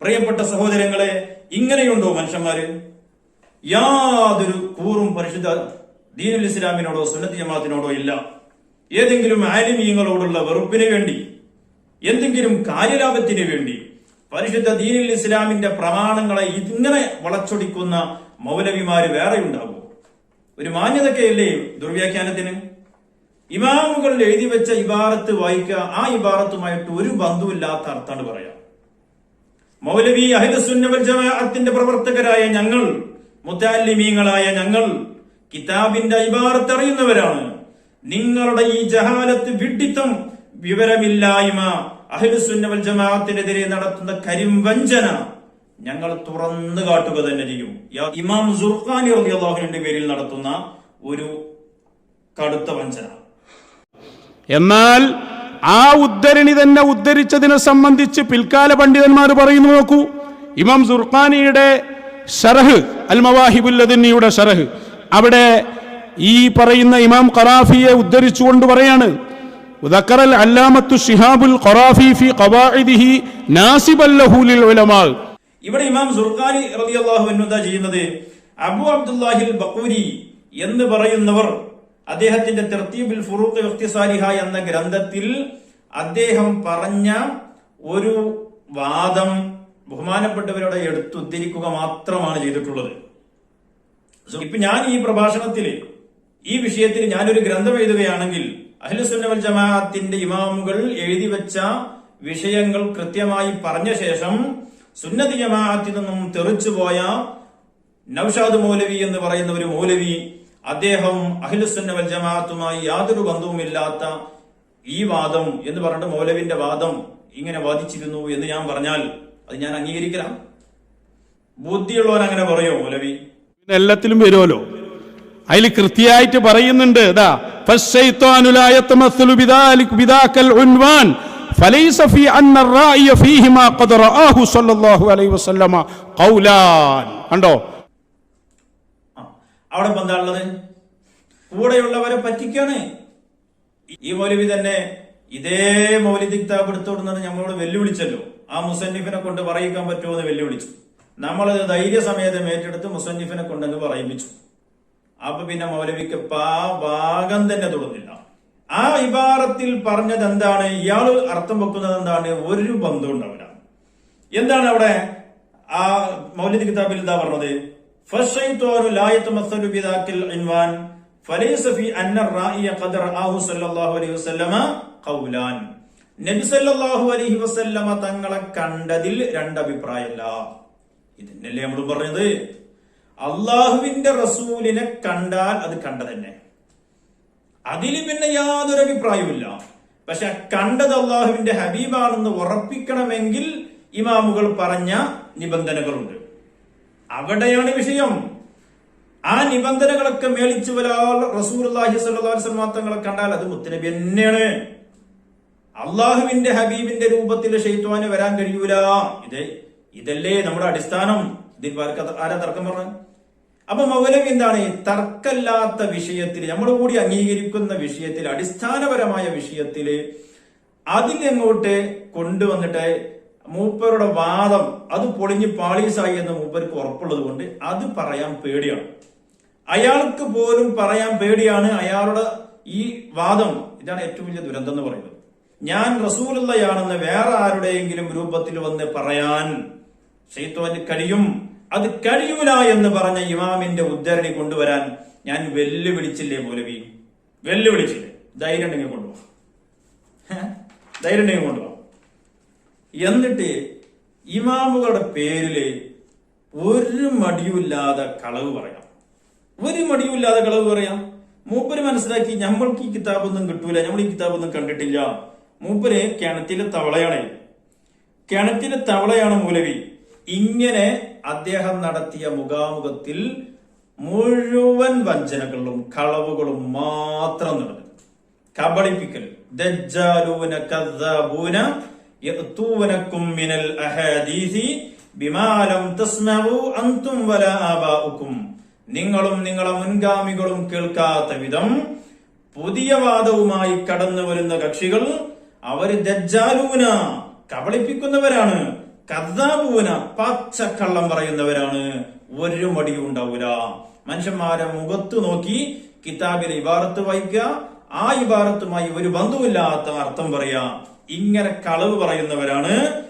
പ്രിയപ്പെട്ട സഹോദരങ്ങളെ ഇങ്ങനെയുണ്ടോ മനുഷ്യന്മാര്? യാതൊരു കൂറും പരിശുദ്ധ ദീനുൽ ഇസ്ലാമിനോടോ സുന്നത്ത് ജമാഅത്തിനോടോ ഇല്ല. ഏതെങ്കിലും ആലിമീയങ്ങളോടുള്ള വെറുപ്പിന് വേണ്ടി എന്തെങ്കിലും കാര്യലാഭത്തിന് വേണ്ടി പരിശുദ്ധ ദീനുൽ ഇസ്ലാമിന്റെ പ്രമാണങ്ങളെ ഇങ്ങനെ വളച്ചൊടിക്കുന്ന മൗലവിമാര് വേറെ ഉണ്ടാകുമോ ഒരു മാന്യതയൊക്കെയല്ലേ ദുർവ്യാഖ്യാനത്തിന്? ഇമാമുകൾ എഴുതി വെച്ച ഇബാറത്ത് വായിക്കുക ആ ഇബാറത്തുമായിട്ട് ഒരു ബന്ധുവില്ലാത്ത അർത്ഥാണ് പറയാം. മൗലവി അഹിദുസുന്നവൽ ജമാഅത്തിന്റെ പ്രവർത്തകരായ ഞങ്ങൾ മുത്താലിമീങ്ങളായ ഞങ്ങൾ കിതാബിന്റെ ഇബാറത്ത് അറിയുന്നവരാണ്. നിങ്ങളുടെ ഈ ജഹാലത്ത് വിഡിത്തം വിവരമില്ലായ്മ അഹിദുസുന്നവൽ ജമാഅത്തിനെതിരെ നടത്തുന്ന കരിംവഞ്ചന ഞങ്ങൾ തുറന്നു കാട്ടുക തന്നെ ചെയ്യും. ഇമാം സുർഖാനി റബിയാഹുവിന്റെ പേരിൽ നടത്തുന്ന ഒരു കടുത്ത വഞ്ചന. എന്നാൽ ആ ഉദ്ധരണി തന്നെ ഉദ്ധരിച്ചതിനെ സംബന്ധിച്ച് പിൽക്കാല പണ്ഡിതന്മാർ പറയുന്നു നോക്കൂ. ഇമാം സുർഖാനിയുടെ ഷറഹ് അൽ മവാഹിബുല്ലദിനിയുടെ ഷറഹ് അവിടെ ഈ പറയുന്ന ഇമാം ഖറാഫിയെ ഉദ്ധരിച്ചുകൊണ്ട് പറയാണ് ഉദക്കറൽ അല്ലാമത്തു ഷിഹാബുൽ ഖറാഫി ഫി ഖവാഇദിഹി നാസിബല്ലഹു ലിൽ ഉലമാ. ഇവിടെ ഇമാം സുർഖാനി റബി അള്ളാഹു എന്താ ചെയ്യുന്നത്? അബു അബ്ദുല്ലാഹിൽ ബക്കൂരി എന്ന് പറയുന്നവർ അദ്ദേഹത്തിന്റെ തെർത്തീബിൽ ഫുറൂഖ് വ്യക്തിസാലിഹ എന്ന ഗ്രന്ഥത്തിൽ അദ്ദേഹം പറഞ്ഞ ഒരു വാദം ബഹുമാനപ്പെട്ടവരുടെ എടുത്തുദ്ധരിക്കുക മാത്രമാണ് ചെയ്തിട്ടുള്ളത്. ഇപ്പൊ ഞാൻ ഈ പ്രഭാഷണത്തിൽ ഈ വിഷയത്തിൽ ഞാനൊരു ഗ്രന്ഥം എഴുതുകയാണെങ്കിൽ അഹ്ലുസുന്നവൽ ജമാഅത്തിന്റെ ഇമാമുകൾ എഴുതി വെച്ച വിഷയങ്ങൾ കൃത്യമായി പറഞ്ഞ ശേഷം സുന്നത്ത് ജമാഅത്തിൽ നിന്നും തെറിച്ചുപോയ നൌഷാദ് മൗലവി എന്ന് പറയുന്ന ഒരു മൗലവി അദ്ദേഹം അഹ്ലുസുന്നവൽ ജമാഅത്തുമായി യാതൊരു ബന്ധവുമില്ലാത്ത ഈ വാദം എന്ന് പറഞ്ഞിട്ട് മൗലവിന്റെ വാദം ഇങ്ങനെ വാദിച്ചിരുന്നു എന്ന് ഞാൻ പറഞ്ഞാൽ അത് ഞാൻ അംഗീകരിക്കലാം. ബുദ്ധിയുള്ളവൻ അങ്ങനെ പറയോ മൗലവി? എല്ലാത്തിലും വരുമല്ലോ. അതിൽ കൃത്യമായിട്ട് പറയുന്നുണ്ട് فالشيطان لا يتمثل بذلك بذاك العنوان فليس في أن الرأي فيه ما قد رآه صلى الله عليه وسلم قولان കണ്ടോ ആ, അവിടെ ഇപ്പൊ എന്താ ഉള്ളത് കൂടെയുള്ളവരെ പറ്റിക്കാണ് ഈ മൗലവി തന്നെ ഇതേ മൗലിദ് കിതാബ് എടുത്തോടുന്നത് നമ്മളോട് വെല്ലുവിളിച്ചല്ലോ ആ മുസന്നിഫിനെ കൊണ്ട് പറയിക്കാൻ പറ്റുമോ എന്ന് വെല്ലുവിളിച്ചു നമ്മളത് ധൈര്യസമേതം ഏറ്റെടുത്ത് മുസന്നിഫിനെ കൊണ്ടങ്ങ് പറയിപ്പിച്ചു അപ്പൊ പിന്നെ മൗലവിക്ക് പാ ഭാഗം തന്നെ തുടർന്നില്ല ആ ഇബാറത്തിൽ പറഞ്ഞത് എന്താണ് ഇയാൾ അർത്ഥം വെക്കുന്നത് എന്താണ് ഒരു ബന്ധവും ഉണ്ടാവില്ല എന്താണ് അവിടെ ആ മൗലിദ് കിതാബിൽ എന്താ പറഞ്ഞത്? തങ്ങളെ കണ്ടതിൽ രണ്ട് ഇതന്നെയല്ലേ നമ്മൾ പറഞ്ഞത്? അള്ളാഹുവിന്റെ റസൂലിനെ കണ്ടാൽ അത് കണ്ട തന്നെ അതിൽ പിന്നെ യാതൊരു അഭിപ്രായവുമില്ല. പക്ഷെ കണ്ടത് അള്ളാഹുവിന്റെ ഹബീബാണെന്ന് ഉറപ്പിക്കണമെങ്കിൽ ഇമാമുകൾ പറഞ്ഞ നിബന്ധനകളുണ്ട്. അവിടെയാണ് വിഷയം. ആ നിബന്ധനകളൊക്കെ മേളിച്ചു വരാൾ റസൂർ തങ്ങളെ കണ്ടാൽ അത് മുത്തനബി തന്നെയാണ്. അള്ളാഹുവിന്റെ ഹബീബിന്റെ രൂപത്തിൽ ഷെയ്ത്വാന് വരാൻ കഴിയൂല. ഇത് ഇതല്ലേ നമ്മുടെ അടിസ്ഥാനം? ഇതിൽ ആരാ തർക്കം പറഞ്ഞത്? അപ്പൊ മൗലവി എന്താണ്? തർക്കല്ലാത്ത വിഷയത്തിൽ നമ്മൾ കൂടി അംഗീകരിക്കുന്ന വിഷയത്തിൽ അടിസ്ഥാനപരമായ വിഷയത്തിൽ അതിലെങ്ങോട്ട് കൊണ്ടുവന്നിട്ട് മൂപ്പരുടെ വാദം അത് പൊളിഞ്ഞ് പാളീസായി എന്ന് മൂപ്പർക്ക് ഉറപ്പുള്ളത് കൊണ്ട് അത് പറയാൻ പേടിയാണ്. അയാൾക്ക് പോലും പറയാൻ പേടിയാണ് അയാളുടെ ഈ വാദം. ഇതാണ് ഏറ്റവും വലിയ ദുരന്തം എന്ന് പറയുന്നത്. ഞാൻ റസൂലുള്ളയാണെന്ന് വേറെ ആരുടെയെങ്കിലും രൂപത്തിൽ വന്ന് പറയാൻ ഷെയ്ത്തോന് കഴിയും. അത് കഴിയൂല എന്ന് പറഞ്ഞ ഇമാമിന്റെ ഉദ്ധരണി കൊണ്ടുവരാൻ ഞാൻ വെല്ലുവിളിച്ചില്ലേ മൗലവി? വെല്ലുവിളിച്ചില്ലേ? ധൈര്യം ഉണ്ടെങ്കിൽ കൊണ്ടുപോകാം. ധൈര്യം ഉണ്ടെങ്കിൽ കൊണ്ടുപോകാം. എന്നിട്ട് ഇമാമുകളുടെ പേരിൽ ഒരു മടിയുമില്ലാതെ കളവ് പറയാം. ഒരു മടിയുമില്ലാതെ കളവ് പറയാം. മൂപ്പര് മനസ്സിലാക്കി നമ്മൾക്ക് ഈ കിതാബൊന്നും കിട്ടൂല നമ്മൾ ഈ കിതാബൊന്നും കണ്ടിട്ടില്ല. മൂപ്പര് കിണറ്റിലെ തവളയാണ്. കിണറ്റിലെ തവളയാണ് മൂലവി. ഇങ്ങനെ അദ്ദേഹം നടത്തിയ മുഖാമുഖത്തിൽ മുഴുവൻ വഞ്ചനകളും കളവുകളും മാത്രം നടന്നു കബളിപ്പിക്കൽ. മിനൽ തസ്മഉ വലാ നിങ്ങളും നിങ്ങളെ മുൻഗാമികളും കേൾക്കാത്ത വിധം പുതിയ വാദവുമായി കടന്നു വരുന്ന കക്ഷികൾ അവർ ദജ്ജാലൂന കബളിപ്പിക്കുന്നവരാണ്. കദ്ദാബൂന പച്ചക്കള്ളം പറയുന്നവരാണ്. ഒരു മടിയും ഉണ്ടാവൂല. മനുഷ്യന്മാരെ മുഖത്ത് നോക്കി കിതാബിലെ ഇബാറത്ത് വായിക്കുക. ആ ഇബാറത്തുമായി ഒരു ബന്ധുവില്ലാത്ത അർത്ഥം പറയാ. ഇങ്ങനെ കളവ് പറയുന്നവരാണ്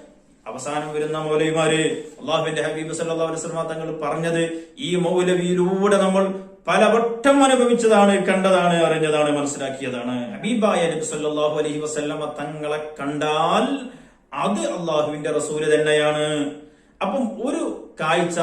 അവസാനം വരുന്ന മൗലവിമാര്. അള്ളാഹുവിന്റെ ഹബീബ് വസല്ലം തങ്ങൾ പറഞ്ഞത് ഈ മൗലവിയിലൂടെ നമ്മൾ പലവട്ടം അനുഭവിച്ചതാണ് കണ്ടതാണ് അറിഞ്ഞതാണ് മനസ്സിലാക്കിയതാണ്. ഹബീബായ നബി സല്ലാഹു അലഹി വസല്ലം തങ്ങളെ കണ്ടാൽ അത് അള്ളാഹുവിന്റെ റസൂൽ തന്നെയാണ്. അപ്പം ഒരു കാഴ്ച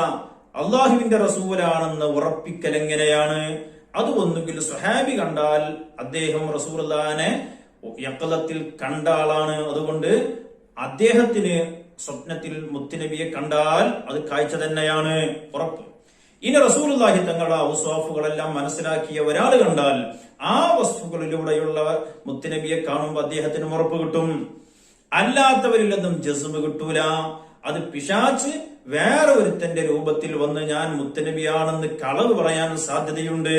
അള്ളാഹുവിന്റെ റസൂലാണെന്ന് ഉറപ്പിക്കൽ എങ്ങനെയാണ്? അത് ഒന്നുകിൽ സുഹാബി കണ്ടാൽ അദ്ദേഹം റസൂലുള്ളാനെ യക്കലത്തിൽ കണ്ട ആളാണ്. അതുകൊണ്ട് അദ്ദേഹത്തിന് സ്വപ്നത്തിൽ മുത്തുനബിയെ കണ്ടാൽ അത് കാഴ്ച തന്നെയാണ്. ഉറപ്പ്. ഇനി റസൂലുള്ളാഹി തങ്ങളുടെ ഔസ്വാഫുകളെല്ലാം മനസ്സിലാക്കിയ ഒരാൾ കണ്ടാൽ ആ വസ്തുക്കളിലൂടെയുള്ള മുത്തുനബിയെ കാണുമ്പോൾ അദ്ദേഹത്തിന് ഉറപ്പ് കിട്ടും. അല്ലാത്തവരിലൊന്നും ജസ്മ കിട്ടൂല. അത് പിശാച്ച് വേറെ ഒരുത്തന്റെ രൂപത്തിൽ വന്ന് ഞാൻ മുത്തനബിയാണെന്ന് കളവ് പറയാൻ സാധ്യതയുണ്ട്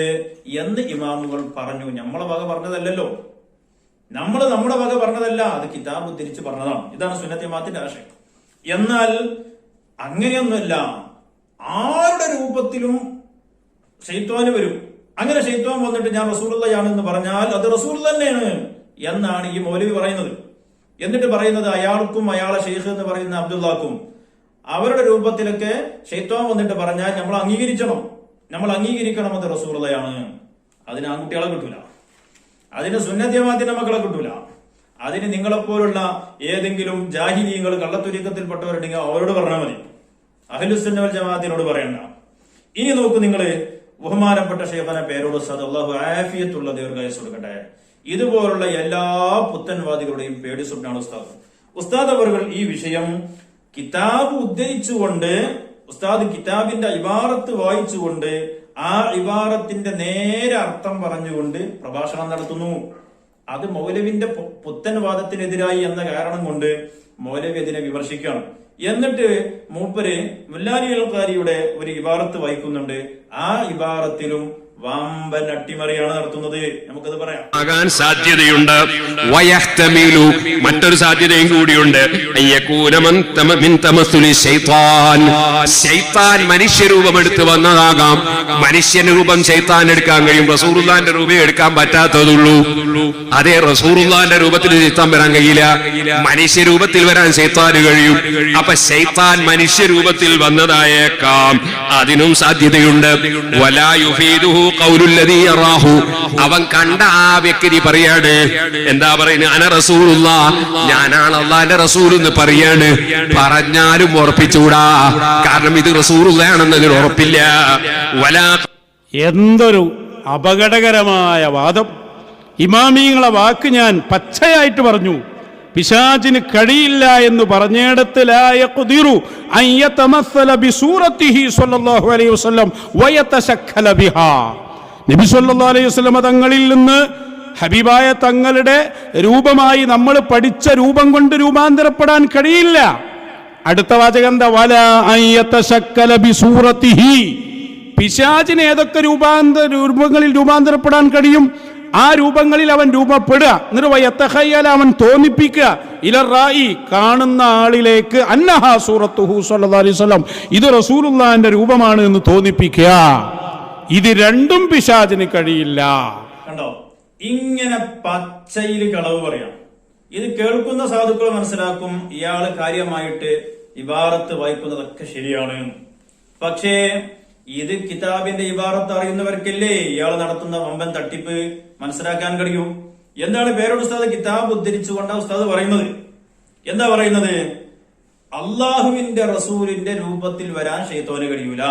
എന്ന് ഇമാമുകൾ പറഞ്ഞു. നമ്മളെ വക പറഞ്ഞതല്ലല്ലോ. നമ്മൾ നമ്മുടെ വക പറഞ്ഞതല്ല. അത് കിതാബ് തിരിച്ചു പറഞ്ഞതാണ്. ഇതാണ് സുന്നത്തിമാത്തിന്റെ ആശയം. എന്നാൽ അങ്ങനെയൊന്നുമല്ല. ആരുടെ രൂപത്തിലും ശൈത്വാന് വരും. അങ്ങനെ ശൈത്വാൻ വന്നിട്ട് ഞാൻ റസൂലുള്ളയാണെന്ന് പറഞ്ഞാൽ അത് റസൂൾ തന്നെയാണ് എന്നാണ് ഈ മൗലവി പറയുന്നത്. എന്നിട്ട് പറയുന്നത് അയാൾക്കും അയാളെ ഷെയ്ഖ് എന്ന് പറയുന്ന അബ്ദുള്ളക്കും. അവരുടെ രൂപത്തിലൊക്കെ ഷെയ്ത്തോൻ വന്നിട്ട് പറഞ്ഞാൽ നമ്മൾ അംഗീകരിക്കണം നമ്മൾ അംഗീകരിക്കണം അത് റസൂലുള്ളയാണ്. അതിന് ആൺകുട്ടികളെ കിട്ടൂല. അതിന് സുന്നദ്യമാധ്യമ മക്കളെ കിട്ടൂല. അതിന് നിങ്ങളെപ്പോലുള്ള ഏതെങ്കിലും ജാഹിനീയങ്ങൾ കള്ളത്തുരീക്കത്തിൽപ്പെട്ടവരുണ്ടെങ്കിൽ അവരോട് പറഞ്ഞാൽ മതി. അഹലുസന്നൽ ജമാഅത്തിനോട് പറയണ്ട. ഇനി നോക്കൂ നിങ്ങൾ ബഹുമാനപ്പെട്ട ഷേഖന പേരോട് സദ് അള്ളാഹു ആഫിയത്തുള്ള ദീർഘായുസ് കൊടുക്കട്ടെ. ഇതുപോലുള്ള എല്ലാ പുത്തൻവാദികളുടെയും പേടി സ്വപ്നാണ് ഉസ്താദ്. ഉസ്താദ് അവർ ഈ വിഷയം കിതാബ് ഉദ്ധരിച്ചുകൊണ്ട് ഉസ്താദ് കിതാബിന്റെ ഇബാറത്ത് വായിച്ചുകൊണ്ട് ആ ഇബാറത്തിന്റെ നേരെ അർത്ഥം പറഞ്ഞുകൊണ്ട് പ്രഭാഷണം നടത്തുന്നു. അത് മൗലവിന്റെ പുത്തൻവാദത്തിനെതിരായി എന്ന കാരണം കൊണ്ട് മൗലവി അതിനെ വിമർശിക്കുകയാണ്. എന്നിട്ട് മൂപ്പര് മുല്ലാലിയൽക്കാരിയുടെ ഒരു ഇബാറത്ത് വായിക്കുന്നുണ്ട്. ആ ഇബാറത്തിലും വമ്പൻ അട്ടിമറിയാണ് നടത്തുന്നത്. നമുക്കത് പറയാം. ആകാൻ സാധ്യതയുണ്ട്. വയഹ്തമീലു മറ്റൊരു സാധ്യതയും കൂടിയുണ്ട്. ശൈത്താൻ. മനുഷ്യരൂപം മനുഷ്യരൂപമെടുത്ത് വന്നതാകാം. മനുഷ്യന് രൂപം ശൈത്താൻ എടുക്കാൻ കഴിയും. റസൂറുല്ലാന്റെ രൂപം എടുക്കാൻ പറ്റാത്തതുള്ളൂ. അതേ റസൂറുല്ലാന്റെ രൂപത്തിൽ ശൈത്താൻ വരാൻ കഴിയില്ല. മനുഷ്യരൂപത്തിൽ വരാൻ ശൈത്താൻ കഴിയും. അപ്പൊ ശൈത്താൻ മനുഷ്യരൂപത്തിൽ വന്നതായേക്കാം. അതിനും സാധ്യതയുണ്ട്. വലാ യുഫീദുഹു ഖൗലുല്ലദീ യറാഹു അവൻ കണ്ട ആ വ്യക്തി പറയാണ് എന്താ പറയുന്നത് അന റസൂലുള്ള. ഞാനാണ് അള്ളാന്റെ റസൂൽ എന്ന് പറയാണ്. പറഞ്ഞാലും ഉറപ്പിച്ചുകൂടാ. കാരണം ഇത് റസൂലുള്ളയാണെന്നതിൽ ഉറപ്പില്ല. വലാ എന്തൊരു അപകടകരമായ വാദം. ഇമാമിങ്ങളെ വാക്ക് ഞാൻ പച്ചയായിട്ട് പറഞ്ഞു. പിശാചിന് കഴിയില്ല എന്ന് പറഞ്ഞിടത്തിലായ യഖ്ദിറു അൻ യതമസ്സല ബിസൂറത്തിഹി സ്വല്ലല്ലാഹു അലൈഹി വസല്ലം ബിഹാ. നബി സല്ലല്ലാഹു അലൈഹി വസ്ലമ തങ്ങളിൽ നിന്ന് ഹബീബായ തങ്ങളുടെ രൂപമായി നമ്മൾ പഠിച്ച രൂപം കൊണ്ട് രൂപാന്തരപ്പെടാൻ കഴിയില്ല. അടുത്ത വാചകം എന്താ? പിശാചിന് ഏതൊക്കെ രൂപാന്തര രൂപങ്ങളിൽ രൂപാന്തരപ്പെടാൻ കഴിയും? ആ രൂപങ്ങളിൽ അവൻ രൂപപ്പെടുക. എന്നിട്ട് അവൻ തോന്നിപ്പിക്കുക. ഇലറായി കാണുന്ന ആളിലേക്ക് അന്നഹ സൂറത്തുഹു സല്ലല്ലാഹു അലൈഹി വസല്ലം. ഇത് റസൂലുള്ളാഹിന്റെ രൂപമാണ് എന്ന് തോന്നിപ്പിക്കുക. ഇത് രണ്ടും പിശാചിന് കഴിയില്ല. കണ്ടോ? ഇങ്ങനെ പച്ചയിൽ കളവ് പറയാം. ഇത് കേൾക്കുന്ന സാധുക്കൾ മനസ്സിലാക്കും ഇയാൾ കാര്യമായിട്ട് ഇബാറത്ത് വായിക്കുന്നതൊക്കെ ശരിയാണ്. പക്ഷേ ഇത് കിതാബിന്റെ ഇബാറത്ത് അറിയുന്നവർക്കല്ലേ ഇയാൾ നടത്തുന്ന വമ്പൻ തട്ടിപ്പ് മനസ്സിലാക്കാൻ കഴിയും? എന്താണ് പേരോട് ഉസ്താദ് കിതാബ് ഉദ്ധരിച്ചുകൊണ്ട് ഉസ്താദ് പറയുന്നത്? എന്താ പറയുന്നത്? അള്ളാഹുവിന്റെ റസൂലിന്റെ രൂപത്തിൽ വരാൻ ഷെയ്ത്തോന് കഴിയൂല.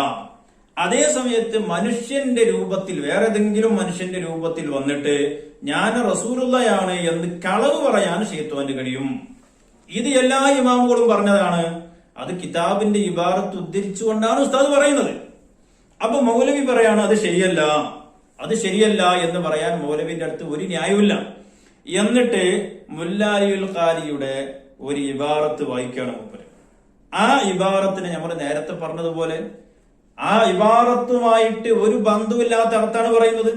അതേ സമയത്ത് മനുഷ്യന്റെ രൂപത്തിൽ വേറെ ഏതെങ്കിലും മനുഷ്യന്റെ രൂപത്തിൽ വന്നിട്ട് ഞാൻ റസൂലുള്ളയാണ് എന്ന് കളവ് പറയാൻ ഷെയ്ത്തോന് കഴിയും. ഇത് എല്ലാ ഇമാമുകളും പറഞ്ഞതാണ്. അത് കിതാബിന്റെ ഇബാറത്ത് ഉദ്ധരിച്ചുകൊണ്ടാണ് ഉസ്താദ് പറയുന്നത്. അപ്പൊ മൗലവി പറയാണ് അത് ശരിയല്ല. അത് ശരിയല്ല എന്ന് പറയാൻ മൗലവിന്റെ അടുത്ത് ഒരു ന്യായമില്ല എന്നിട്ട് മുല്ലാരിയുൽ ഖാരിയുടെ ഒരു ഇബാറത്ത് വായിക്കുകയാണ് മൂപ്പര്. ആ ഇബാറത്തിന് നമ്മൾ നേരത്തെ പറഞ്ഞതുപോലെ ആ ഇബാറത്തുമായിട്ട് ഒരു ബന്ധുവില്ലാത്ത അർത്ഥമാണ് പറയുന്നത്.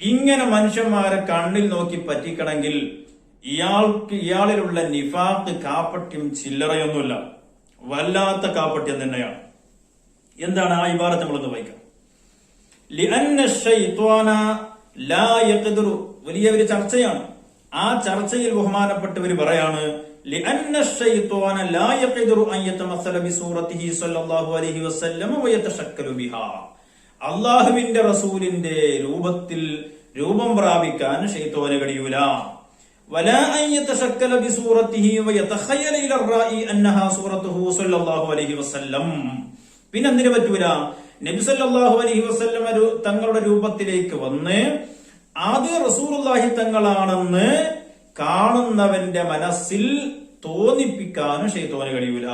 ഇങ്ങനെ മനുഷ്യന്മാരെ കണ്ണിൽ നോക്കി പറ്റിക്കണമെങ്കിൽ ഇയാൾക്ക് ഇയാളിലുള്ള നിഫാക്ക് കാപ്പട്യം ചില്ലറയൊന്നുമില്ല. വല്ലാത്ത കാപ്പട്യം തന്നെയാണ്. എന്താണ് ആ ഇബാറത്ത് നമ്മളൊന്ന് വായിക്കാം. വലിയ ഒരു ചർച്ചയാണ്. ആ ചർച്ചയിൽ ബഹുമാനപ്പെട്ടവർ പറയാണ് ലിഅന്ന ശൈത്വാന ലാ യഖ്ദിറു അൻ യതമസ്സല ബിസൂറത്തിഹി സ്വല്ലല്ലാഹു അലൈഹി വസല്ലം വയതശക്കലു ബിഹാ അള്ളാഹുവിന്റെ റസൂലിന്റെ രൂപത്തിൽ രൂപം പ്രാപിക്കാൻ ഷെയ്ത്തോന് കഴിയൂല ولا أن يتشكل بصورته ويتخيل إلى الرأي أنها صورته صلى الله عليه وسلم പിന്നെ എന്തിനു പറ്റൂല നബി സല്ലല്ലാഹു അലൈഹി വസല്ലം ഒരു- തങ്ങളുടെ രൂപത്തിലേക്ക് വന്ന് ആദ്യ റസൂലുള്ളാഹി തങ്ങളാണെന്ന് കാണുന്നവന്റെ മനസ്സിൽ തോന്നിപ്പിക്കാനും ഷെയ്ത്തോന് കഴിയൂല.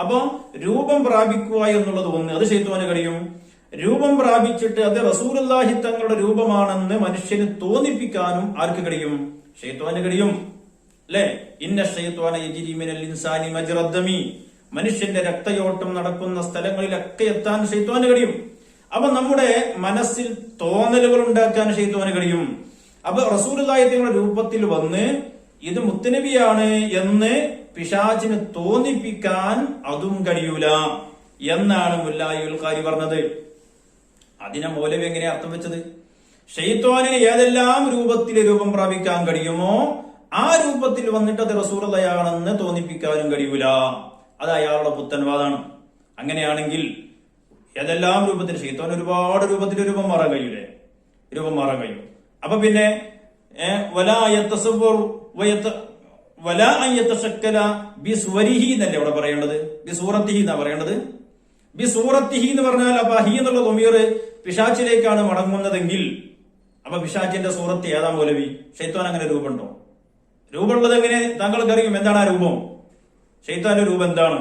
അപ്പൊ രൂപം പ്രാപിക്കുക എന്നുള്ളത് ഒന്ന് അത് ഷെയ്ത്തോന് കഴിയും. രൂപം പ്രാപിച്ചിട്ട് അത് റസൂലുള്ളാഹി തങ്ങളുടെ രൂപമാണെന്ന് മനുഷ്യന് തോന്നിപ്പിക്കാനും ആർക്ക് കഴിയും? ഷെയ്ത്തോന് കഴിയും. അല്ലെ? ഇന്ന ഷെയ്ത്തോന യജ്രി മിനൽ ഇൻസാനി മജ്റദ്ദമി. മനുഷ്യന്റെ രക്തയോട്ടം നടക്കുന്ന സ്ഥലങ്ങളിലൊക്കെ എത്താൻ ഷെയ്ത്തോന് കഴിയും. അപ്പൊ നമ്മുടെ മനസ്സിൽ തോന്നലുകൾ ഉണ്ടാക്കാൻ ഷെയ്ത്തോന് കഴിയും. അപ്പൊ റസൂലുള്ളാഹിത്തിന്റെ രൂപത്തിൽ വന്ന് ഇത് മുത്തനബിയാണ് എന്ന് പിശാചിന് തോന്നിപ്പിക്കാൻ അതും കഴിയൂല എന്നാണ് മുല്ലായുൽ ഖാരി പറഞ്ഞത്. അതിനെ മൗലവി എങ്ങനെ അർത്ഥം വെച്ചത്? ഷെയ്ത്വാനിന് ഏതെല്ലാം രൂപത്തിൽ രൂപം പ്രാപിക്കാൻ കഴിയുമോ ആ രൂപത്തിൽ വന്നിട്ട് അത് റസൂറതയാണെന്ന് തോന്നിപ്പിക്കാനും കഴിയൂല. അത് അയാളുടെ പുത്തൻവാദാണ്. അങ്ങനെയാണെങ്കിൽ ഏതെല്ലാം രൂപത്തിൽ ഷെയ്ത്തോൻ ഒരുപാട് രൂപത്തിൽ രൂപം മാറാൻ കഴിയൂലേ? രൂപം മാറാൻ കഴിയും. അപ്പൊ പിന്നെ അല്ലേ ഇവിടെ പറയേണ്ടത് എന്നല്ലേ ബിസൂറത്തിഹി എന്നാ പറയേണ്ടത്? ബി സൂറത്തിഹി എന്ന് പറഞ്ഞാൽ അപ്പൊ ഹി എന്നുള്ള തൊമീർ പിശാച്ചിലേക്കാണ് മടങ്ങുന്നതെങ്കിൽ അപ്പൊ പിശാച്ചിന്റെ സൂറത്ത് ഏതാ മൗലവി? ഷെയ്ത്താൻ അങ്ങനെ രൂപമുണ്ടോ? രൂപമുള്ളത് എങ്ങനെ? താങ്കൾക്ക് അറിയും എന്താണ് ആ രൂപം? ഷെയ്ത്താന്റെ രൂപം എന്താണ്?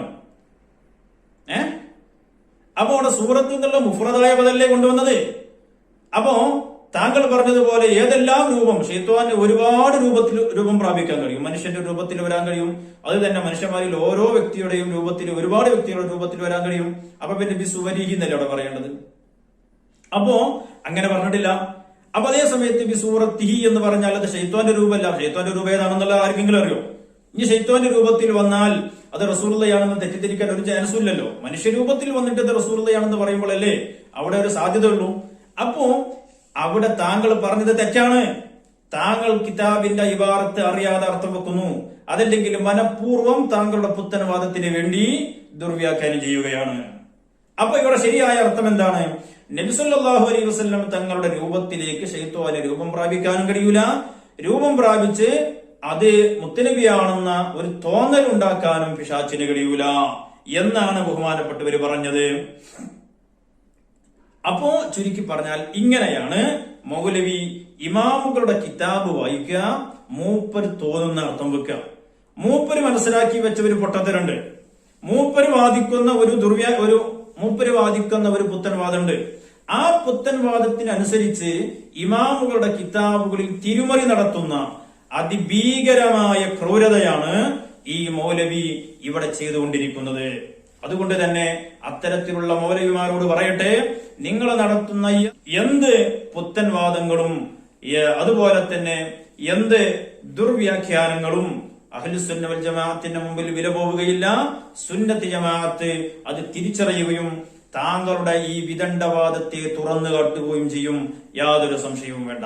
ഏ? അപ്പൊ അവിടെ സൂറത്ത് എന്നുള്ള മുഫ്രദായ പദല്ലേ കൊണ്ടുവന്നത്? അപ്പോ താങ്കൾ പറഞ്ഞതുപോലെ ഏതെല്ലാം രൂപം ഷെയ്ത്വാന് ഒരുപാട് രൂപത്തിൽ രൂപം പ്രാപിക്കാൻ കഴിയും മനുഷ്യന്റെ രൂപത്തിൽ വരാൻ കഴിയും അത് തന്നെ മനുഷ്യന്മാരിൽ ഓരോ വ്യക്തിയുടെയും രൂപത്തിൽ ഒരുപാട് വ്യക്തികളുടെ രൂപത്തിൽ വരാൻ കഴിയും. അപ്പൊ പിന്നെ ബി സുവരീഹി എന്നല്ലേ അവിടെ പറയേണ്ടത്? അപ്പോ അങ്ങനെ പറഞ്ഞിട്ടില്ല. അപ്പൊ അതേ സമയത്ത് ബി സൂറത്തിഹി എന്ന് പറഞ്ഞാൽ അത് ഷെയ്ത്വാന്റെ രൂപമല്ല. ഷെയ്ത്വാന്റെ രൂപ ഏതാണെന്നുള്ള ആർക്കെങ്കിലും അറിയോ? ഇനി ഷെയ്ത്വാന്റെ രൂപത്തിൽ വന്നാൽ അത് റസൂർദയാണെന്ന് തെറ്റിദ്ധരിക്കാൻ ഒരു ചാൻസും ഇല്ലല്ലോ. മനുഷ്യരൂപത്തിൽ വന്നിട്ട് അത് റസൂർദയാണെന്ന് പറയുമ്പോഴല്ലേ അവിടെ ഒരു സാധ്യത ഉള്ളൂ അപ്പോ അവിടെ താങ്കൾ പറഞ്ഞത് തെറ്റാണ്. താങ്കൾ കിതാബിന്റെ ഇബാറത്ത് അറിയാതെ അർത്ഥം വെക്കുന്നു. അതല്ലെങ്കിൽ മനഃപൂർവം താങ്കളുടെ പുത്തനവാദത്തിന് വേണ്ടി ദുർവ്യാഖ്യാനം ചെയ്യുകയാണ്. അപ്പൊ ഇവിടെ ശരിയായ അർത്ഥം എന്താണ്? നബിസല്ലാഹു അലൈഹി വസ്ലം തങ്ങളുടെ രൂപത്തിലേക്ക് ഷെയ്ത്തോനെ രൂപം പ്രാപിക്കാനും കഴിയൂല. രൂപം പ്രാപിച്ച് അത് മുത്തനബിയാണെന്ന ഒരു തോന്നൽ ഉണ്ടാക്കാനും പിശാച്ചിന് കഴിയൂല. എന്നാണ് ബഹുമാനപ്പെട്ടവര് പറഞ്ഞത്. അപ്പോ ചുരുക്കി പറഞ്ഞാൽ ഇങ്ങനെയാണ് മൗലവി ഇമാമുകളുടെ കിതാബ് വായിക്കുക മൂപ്പർ തോന്നുന്ന അർത്ഥം വെക്കുക. മൂപ്പര് മനസ്സിലാക്കി വെച്ച ഒരു പൊട്ടത്തരുണ്ട്. മൂപ്പര് വാദിക്കുന്ന ഒരു ദുർവ്യ ഒരു മൂപ്പര് വാദിക്കുന്ന ഒരു പുത്തൻവാദമുണ്ട്. ആ പുത്തൻവാദത്തിനനുസരിച്ച് ഇമാമുകളുടെ കിതാബുകളിൽ തിരുമറി നടത്തുന്ന അതിഭീകരമായ ക്രൂരതയാണ് ഈ മൗലവി ഇവിടെ ചെയ്തുകൊണ്ടിരിക്കുന്നത്. അതുകൊണ്ട് തന്നെ അത്തരത്തിലുള്ള മൗലവിമാരോട് പറയട്ടെ നിങ്ങൾ നടത്തുന്ന എന്ത് പുത്തൻവാദങ്ങളും അതുപോലെ തന്നെ എന്ത് ദുർവ്യാഖ്യാനങ്ങളും അഹ്ലുസുന്ന വൽ ജമാഅത്തിന്റെ മുമ്പിൽ വില പോവുകയില്ല. സുന്നത്ത് ജമാഅത്ത് അത് തിരിച്ചറിയുകയും താങ്കളുടെ ഈ വിദണ്ഡവാദത്തെ തുറന്നു കാട്ടുകയും ചെയ്യും. യാതൊരു സംശയവും വേണ്ട.